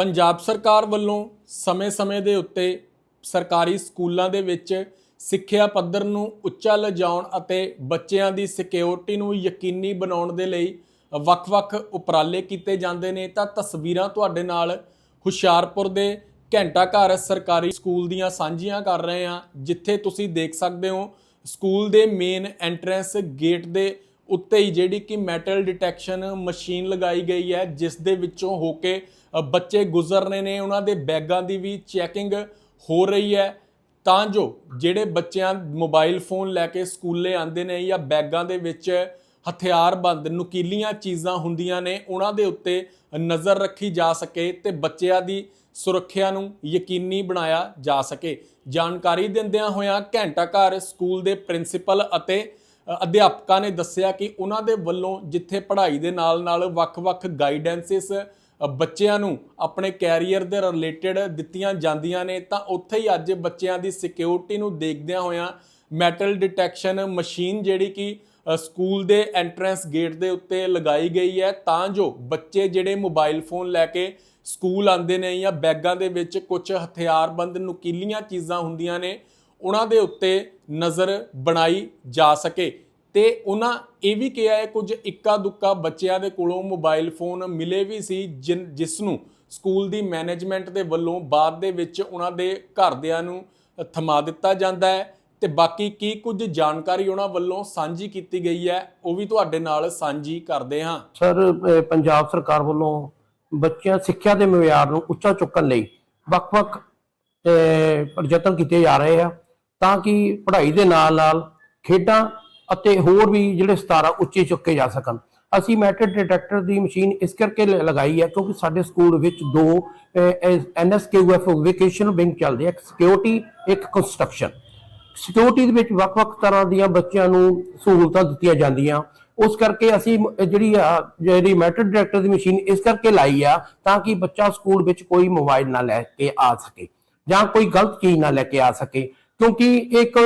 ਪੰਜਾਬ ਸਰਕਾਰ ਵੱਲੋਂ ਸਮੇਂ-ਸਮੇਂ ਦੇ ਉੱਤੇ ਸਰਕਾਰੀ ਸਕੂਲਾਂ ਦੇ ਵਿੱਚ ਸਿੱਖਿਆ ਪੱਧਰ ਨੂੰ ਉੱਚਾ ਲਿਜਾਉਣ ਅਤੇ ਬੱਚਿਆਂ ਦੀ ਸਿਕਿਉਰਿਟੀ ਨੂੰ ਯਕੀਨੀ ਬਣਾਉਣ ਦੇ ਲਈ ਵੱਖ-ਵੱਖ ਉਪਰਾਲੇ ਕੀਤੇ ਜਾਂਦੇ ਨੇ। ਤਾਂ ਤਸਵੀਰਾਂ ਤੁਹਾਡੇ ਨਾਲ ਹੁਸ਼ਿਆਰਪੁਰ ਦੇ ਘੰਟਾ ਘਰ ਸਰਕਾਰੀ ਸਕੂਲ ਦੀਆਂ ਸਾਂਝੀਆਂ ਕਰ ਰਹੇ ਹਾਂ, ਜਿੱਥੇ ਤੁਸੀਂ ਦੇਖ ਸਕਦੇ ਹੋ ਸਕੂਲ ਦੇ ਮੇਨ ਐਂਟਰੈਂਸ ਗੇਟ ਦੇ ਉੱਤੇ ਹੀ ਜਿਹੜੀ ਕਿ ਮੈਟਲ ਡਿਟੈਕਸ਼ਨ ਮਸ਼ੀਨ ਲਗਾਈ ਗਈ ਹੈ, ਜਿਸ ਦੇ ਵਿੱਚੋਂ ਹੋ ਕੇ ਬੱਚੇ ਗੁਜ਼ਰ ਰਹੇ ਨੇ, ਉਹਨਾਂ ਦੇ ਬੈਗਾਂ ਦੀ ਵੀ ਚੈਕਿੰਗ ਹੋ ਰਹੀ ਹੈ। ਤਾਂ ਜੋ ਜਿਹੜੇ ਬੱਚਿਆਂ ਮੋਬਾਈਲ ਫੋਨ ਲੈ ਕੇ ਸਕੂਲੇ ਆਉਂਦੇ ਨੇ ਜਾਂ ਬੈਗਾਂ ਦੇ ਵਿੱਚ ਹਥਿਆਰਬੰਦ, ਨੁਕੀਲੀਆਂ ਚੀਜ਼ਾਂ ਹੁੰਦੀਆਂ ਨੇ, ਉਹਨਾਂ ਦੇ ਉੱਤੇ ਨਜ਼ਰ ਰੱਖੀ ਜਾ ਸਕੇ ਤੇ ਬੱਚਿਆਂ ਦੀ ਸੁਰੱਖਿਆ ਨੂੰ ਯਕੀਨੀ ਬਣਾਇਆ ਜਾ ਸਕੇ। ਜਾਣਕਾਰੀ ਦਿੰਦਿਆਂ ਹੋਇਆਂ ਘੰਟਾ ਘਰ ਸਕੂਲ ਦੇ ਪ੍ਰਿੰਸੀਪਲ ਅਤੇ ਅਧਿਆਪਕਾਂ ਨੇ ਦੱਸਿਆ ਕਿ ਉਹਨਾਂ ਦੇ ਵੱਲੋਂ ਜਿੱਥੇ ਪੜ੍ਹਾਈ ਦੇ ਨਾਲ-ਨਾਲ ਵੱਖ-ਵੱਖ ਗਾਈਡੈਂਸਿਸ ਬੱਚਿਆਂ ਨੂੰ ਆਪਣੇ ਕੈਰੀਅਰ ਦੇ ਰਿਲੇਟਡ ਦਿੱਤੀਆਂ ਜਾਂਦੀਆਂ ਨੇ, ਤਾਂ ਉੱਥੇ ਹੀ ਅੱਜ ਬੱਚਿਆਂ ਦੀ ਸਿਕਿਉਰਿਟੀ ਨੂੰ ਦੇਖਦਿਆਂ ਹੋਇਆਂ ਮੈਟਲ ਡਿਟੈਕਸ਼ਨ ਮਸ਼ੀਨ ਜਿਹੜੀ ਕਿ ਸਕੂਲ ਦੇ ਐਂਟਰੈਂਸ ਗੇਟ ਦੇ ਉੱਤੇ ਲਗਾਈ ਗਈ ਹੈ, ਤਾਂ ਜੋ ਬੱਚੇ ਜਿਹੜੇ ਮੋਬਾਈਲ ਫੋਨ ਲੈ ਕੇ ਸਕੂਲ ਆਉਂਦੇ ਨੇ ਜਾਂ ਬੈਗਾਂ ਦੇ ਵਿੱਚ ਕੁਝ ਹਥਿਆਰਬੰਦ ਨੁਕੀਲੀਆਂ ਚੀਜ਼ਾਂ ਹੁੰਦੀਆਂ ਨੇ ਉਹਨਾਂ ਦੇ ਉੱਤੇ ਨਜ਼ਰ ਬਣਾਈ ਜਾ ਸਕੇ। ਤੇ ਉਹਨਾਂ ਇਹ ਵੀ ਕਿਹਾ ਹੈ ਕੁਝ ਇੱਕਾ ਦੁੱਕਾ ਬੱਚਿਆਂ ਦੇ ਕੋਲੋਂ ਮੋਬਾਈਲ ਫੋਨ ਮਿਲੇ ਵੀ ਸੀ ਜਿਨ- ਜਿਸ ਨੂੰ ਸਕੂਲ ਦੀ ਮੈਨੇਜਮੈਂਟ ਦੇ ਵੱਲੋਂ ਬਾਅਦ ਦੇ ਵਿੱਚ ਉਹਨਾਂ ਦੇ ਘਰਦਿਆਂ ਨੂੰ ਥਮਾ ਦਿੱਤਾ ਜਾਂਦਾ ਹੈ। ਤੇ ਬਾਕੀ ਕੀ ਕੁਝ ਜਾਣਕਾਰੀ ਉਹਨਾਂ ਵੱਲੋਂ ਸਾਂਝੀ ਕੀਤੀ ਗਈ ਹੈ ਉਹ ਵੀ ਤੁਹਾਡੇ ਨਾਲ ਸਾਂਝੀ ਕਰਦੇ ਹਾਂ। ਸਰ ਪੰਜਾਬ ਸਰਕਾਰ ਵੱਲੋਂ ਬੱਚਿਆਂ ਸਿੱਖਿਆ ਦੇ ਮਿਆਰ ਨੂੰ ਉੱਚਾ ਚੁੱਕਣ ਲਈ ਵੱਖ-ਵੱਖ ਅਹ, ਯਤਨ ਕੀਤੇ ਜਾ ਰਹੇ ਆ। ਤਾਂ ਕਿ ਪੜ੍ਹਾਈ ਦੇ ਨਾਲ-ਨਾਲ ਖੇਡਾਂ ਅਤੇ ਹੋਰ ਵੀ ਜਿਹੜੇ ਸਤਾਰਾ ਉੱਚੇ ਚੁੱਕੇ ਜਾ ਸਕਣ। ਅਸੀਂ ਮੈਟਰ ਡਿਟੈਕਟਰ ਦੀ ਮਸ਼ੀਨ ਇਸ ਕਰਕੇ ਲਗਾਈ ਹੈ ਕਿਉਂਕਿ ਸਾਡੇ ਸਕੂਲ ਵਿੱਚ ਦੋ ਐਨਐਸਕੇਯੂਐਫ ਵੋਕੇਸ਼ਨਲ ਵਿੰਗ ਚੱਲਦੇ ਆ, ਇੱਕ ਸਿਕਿਉਰਿਟੀ, ਇੱਕ ਕੰਸਟਰਕਸ਼ਨ। ਸਿਕਿਉਰਿਟੀ ਦੇ ਵਿੱਚ ਵੱਖ-ਵੱਖ ਤਰ੍ਹਾਂ ਦੀਆਂ ਬੱਚਿਆਂ ਨੂੰ ਸਹੂਲਤਾਂ ਦਿੱਤੀਆਂ ਜਾਂਦੀਆਂ। ਉਸ ਕਰਕੇ ਅਸੀਂ ਜਿਹੜੀ ਆ, ਜਿਹੜੀ ਮੈਟਰ ਡਾਇਰੈਕਟਰ ਦੀ ਮਸ਼ੀਨ ਇਸ ਕਰਕੇ ਲਾਈ ਆ ਤਾਂ ਕਿ ਬੱਚਾ ਸਕੂਲ ਵਿੱਚ ਕੋਈ ਮੋਬਾਈਲ ਨਾ ਲੈ ਕੇ ਆ ਸਕੇ ਜਾਂ ਕੋਈ ਗਲਤ ਚੀਜ਼ ਨਾ ਲੈ ਕੇ ਆ ਸਕੇ। ਕਿਉਂਕਿ ਇੱਕ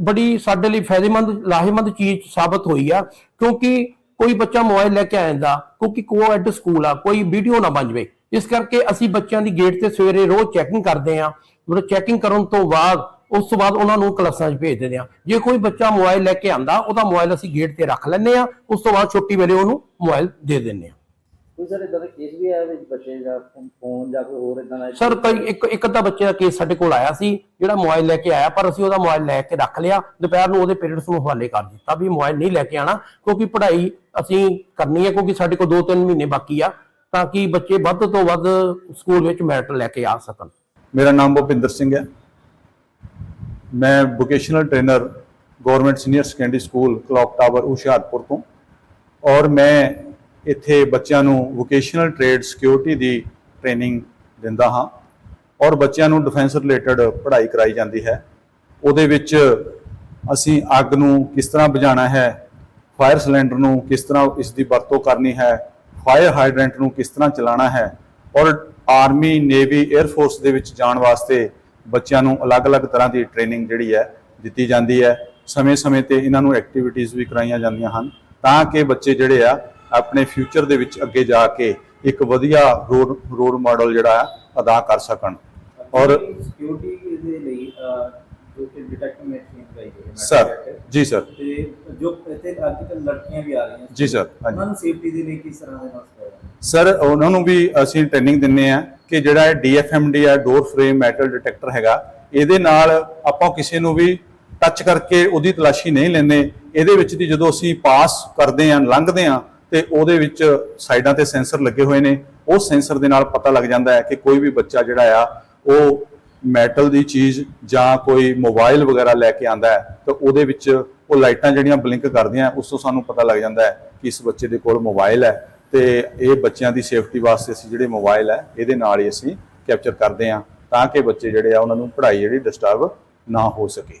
ਬੜੀ ਸਾਡੇ ਲਈ ਫਾਇਦੇਮੰਦ, ਲਾਹੇਮੰਦ ਚੀਜ਼ ਸਾਬਤ ਹੋਈ ਆ, ਕਿਉਂਕਿ ਕੋਈ ਬੱਚਾ ਮੋਬਾਈਲ ਲੈ ਕੇ ਆ ਜਾਂਦਾ, ਕਿਉਂਕਿ ਕੋਐਡ ਸਕੂਲ ਆ, ਕੋਈ ਵੀਡੀਓ ਨਾ ਬਣ ਜਾਵੇ। ਇਸ ਕਰਕੇ ਅਸੀਂ ਬੱਚਿਆਂ ਦੀ ਗੇਟ ਤੇ ਸਵੇਰੇ ਰੋਜ਼ ਚੈਕਿੰਗ ਕਰਦੇ ਆ, ਮਤਲਬ ਚੈਕਿੰਗ ਕਰਨ ਤੋਂ ਬਾਅਦ, ਉਸ ਤੋਂ ਬਾਅਦ ਉਹਨਾਂ ਨੂੰ ਕਲਾਸਾਂ 'ਚ ਭੇਜ ਦਿੰਦੇ ਆ। ਜੇ ਕੋਈ ਬੱਚਾ ਮੋਬਾਈਲ ਲੈ ਕੇ ਆਂਦਾ ਉਹਦਾ ਮੋਬਾਈਲ ਅਸੀਂ ਗੇਟ ਤੇ ਰੱਖ ਲੈਂਦੇ ਆ, ਉਸ ਤੋਂ ਬਾਅਦ ਛੁੱਟੀ ਵੇਲੇ ਉਹਨੂੰ ਮੋਬਾਈਲ ਦੇ ਦਿੰਦੇ ਆ। ਕੋਈ ਸਰ ਇਦਾਂ ਦਾ ਕੇਸ ਵੀ ਆਇਆ ਵਿੱਚ ਬੱਚੇ ਦਾ ਫੋਨ ਜਾਂ ਕੋਈ ਹੋਰ ਇਦਾਂ ਦਾ ਸਰ ਕਈ ਇੱਕ ਇੱਕ ਅੱਧਾ ਬੱਚੇ ਦਾ ਕੇਸ ਸਾਡੇ ਕੋਲ ਆਇਆ ਸੀ ਜਿਹੜਾ ਮੋਬਾਈਲ ਲੈ ਕੇ ਆਇਆ ਪਰ ਅਸੀਂ ਉਹਦਾ ਮੋਬਾਈਲ ਲੈ ਕੇ ਰੱਖ ਲਿਆ। ਦੁਪਹਿਰ ਨੂੰ ਉਹਦੇ ਪੇਰੈਂਟਸ ਨੂੰ ਹਵਾਲੇ ਕਰ ਦਿੱਤਾ ਵੀ ਮੋਬਾਈਲ ਨਹੀਂ ਲੈ ਕੇ ਆਣਾ ਕਿਉਂਕਿ ਪੜ੍ਹਾਈ ਅਸੀਂ ਕਰਨੀ ਹੈ ਕਿਉਂਕਿ ਸਾਡੇ ਕੋਲ 2-3 ਮਹੀਨੇ ਬਾਕੀ ਆ ਤਾਂ ਕਿ ਬੱਚੇ ਵੱਧ ਤੋਂ ਵੱਧ ਸਕੂਲ ਵਿੱਚ ਮੈਰਿਟ ਲੈ ਕੇ ਆ ਸਕਣ। ਮੇਰਾ ਨਾਮ ਭੁਪਿੰਦਰ ਸਿੰਘ ਹੈ। ਮੈਂ vocational trainer government senior secondary school clock tower Hoshiarpur ਤੋਂ। ਔਰ ਮੈਂ ਇੱਥੇ ਬੱਚਿਆਂ ਨੂੰ ਵੋਕੇਸ਼ਨਲ ਟ੍ਰੇਡ ਸਿਕਿਉਰਿਟੀ ਦੀ ਟ੍ਰੇਨਿੰਗ ਦਿੰਦਾ ਹਾਂ ਔਰ ਬੱਚਿਆਂ ਨੂੰ ਡਿਫੈਂਸ ਰਿਲੇਟਡ ਪੜ੍ਹਾਈ ਕਰਾਈ ਜਾਂਦੀ ਹੈ। ਉਹਦੇ ਵਿੱਚ ਅਸੀਂ ਅੱਗ ਨੂੰ ਕਿਸ ਤਰ੍ਹਾਂ ਬੁਝਾਉਣਾ ਹੈ ਫਾਇਰ ਸਿਲੰਡਰ ਨੂੰ ਕਿਸ ਤਰ੍ਹਾਂ ਇਸ ਦੀ ਵਰਤੋਂ ਕਰਨੀ ਹੈ ਫਾਇਰ ਹਾਈਡਰੈਂਟ ਨੂੰ ਕਿਸ ਤਰ੍ਹਾਂ ਚਲਾਉਣਾ ਹੈ ਔਰ ਆਰਮੀ ਨੇਵੀ 에ਅਰ ਫੋਰਸ ਦੇ ਵਿੱਚ ਜਾਣ ਵਾਸਤੇ ਬੱਚਿਆਂ ਨੂੰ ਅਲੱਗ-ਅਲੱਗ ਤਰ੍ਹਾਂ ਦੀ ਟ੍ਰੇਨਿੰਗ ਜਿਹੜੀ ਹੈ ਦਿੱਤੀ ਜਾਂਦੀ ਹੈ। ਸਮੇਂ-ਸਮੇਂ ਤੇ ਇਹਨਾਂ ਨੂੰ ਐਕਟੀਵਿਟੀਜ਼ ਵੀ ਕਰਾਈਆਂ ਜਾਂਦੀਆਂ ਹਨ ਤਾਂ ਕਿ ਬੱਚੇ ਜਿਹੜੇ ਆ ਆਪਣੇ ਫਿਊਚਰ ਦੇ ਵਿੱਚ ਅੱਗੇ ਜਾ ਕੇ ਇੱਕ ਵਧੀਆ ਰੋਡ ਰੋਡ ਮਾਡਲ ਜਿਹੜਾ ਹੈ ਅਦਾ ਕਰ ਸਕਣ। ਔਰ ਸਿਕਿਉਰਿਟੀ ਦੇ ਲਈ ਜੋ ਕਿ ਡਿਟੈਕਟਰ ਮਸ਼ੀਨ ਲਗਾਈ ਗਈ ਹੈ sir metal ji sir detector, ਤੇ ਜੋ ਇੱਥੇ ਅੱਜ ਕੱਲ੍ਹ ਲੜਕੀਆਂ ਵੀ ਆ ਰਹੀਆਂ ਜੀ ਸਰ ਹਾਂਜੀ। ਉਹਨਾਂ ਨੂੰ ਸੇਫਟੀ ਦੇ ਲਈ ਕਿਸ ਤਰ੍ਹਾਂ ਦੇ ਨਾਲ ਸਿਖਾਇਆ ਸਰ ਉਹਨਾਂ ਨੂੰ ਵੀ ਅਸੀਂ ਟ੍ਰੇਨਿੰਗ ਦਿੰਨੇ ਆ ਕਿ ਜਿਹੜਾ ਇਹ ਡੀਐਫਐਮਡੀ ਆ ਡੋਰ ਫਰੇਮ ਮੈਟਲ ਡਿਟੈਕਟਰ ਹੈਗਾ ਇਹਦੇ ਨਾਲ ਆਪਾਂ ਕਿਸੇ ਨੂੰ ਵੀ ਟੱਚ ਕਰਕੇ ਉਹਦੀ ਤਲਾਸ਼ੀ ਨਹੀਂ ਲੈਂਦੇ। ਇਹਦੇ ਵਿੱਚ ਦੀ ਜਦੋਂ ਅਸੀਂ ਪਾਸ ਕਰਦੇ ਆ ਲੰਘਦੇ ਆ ਤੇ ਉਹਦੇ ਵਿੱਚ ਸਾਈਡਾਂ ਤੇ ਸੈਂਸਰ ਲੱਗੇ ਹੋਏ ਨੇ। ਉਹ ਸੈਂਸਰ ਦੇ ਨਾਲ ਪਤਾ ਲੱਗ ਜਾਂਦਾ ਹੈ ਕਿ ਕੋਈ ਵੀ ਬੱਚਾ ਜਿਹੜਾ ਆ, ਉਹ ਮੈਟਲ ਦੀ ਚੀਜ਼ ਜਾਂ ਕੋਈ ਮੋਬਾਈਲ ਵਗੈਰਾ ਲੈ ਕੇ ਆਂਦਾ ਹੈ, ਤਾਂ ਉਹਦੇ ਵਿੱਚ ਉਹ ਲਾਈਟਾਂ ਜਿਹੜੀਆਂ ਬਲਿੰਕ ਕਰਦੀਆਂ, ਉਸ ਤੋਂ ਸਾਨੂੰ ਪਤਾ ਲੱਗ ਜਾਂਦਾ ਹੈ ਕਿ ਇਸ ਬੱਚੇ ਦੇ ਕੋਲ ਮੋਬਾਈਲ ਹੈ ਤੇ ਇਹ ਬੱਚਿਆਂ ਦੀ ਸੇਫਟੀ ਵਾਸਤੇ ਅਸੀਂ ਜਿਹੜੇ ਮੋਬਾਈਲ ਹੈ, ਇਹਦੇ ਨਾਲ ਹੀ ਅਸੀਂ ਕੈਪਚਰ ਕਰਦੇ ਹਾਂ, ਤਾਂ ਕਿ ਬੱਚੇ ਜਿਹੜੇ ਆ, ਉਹਨਾਂ ਨੂੰ ਪੜ੍ਹਾਈ ਜਿਹੜੀ ਡਿਸਟਰਬ ਨਾ ਹੋ ਸਕੇ।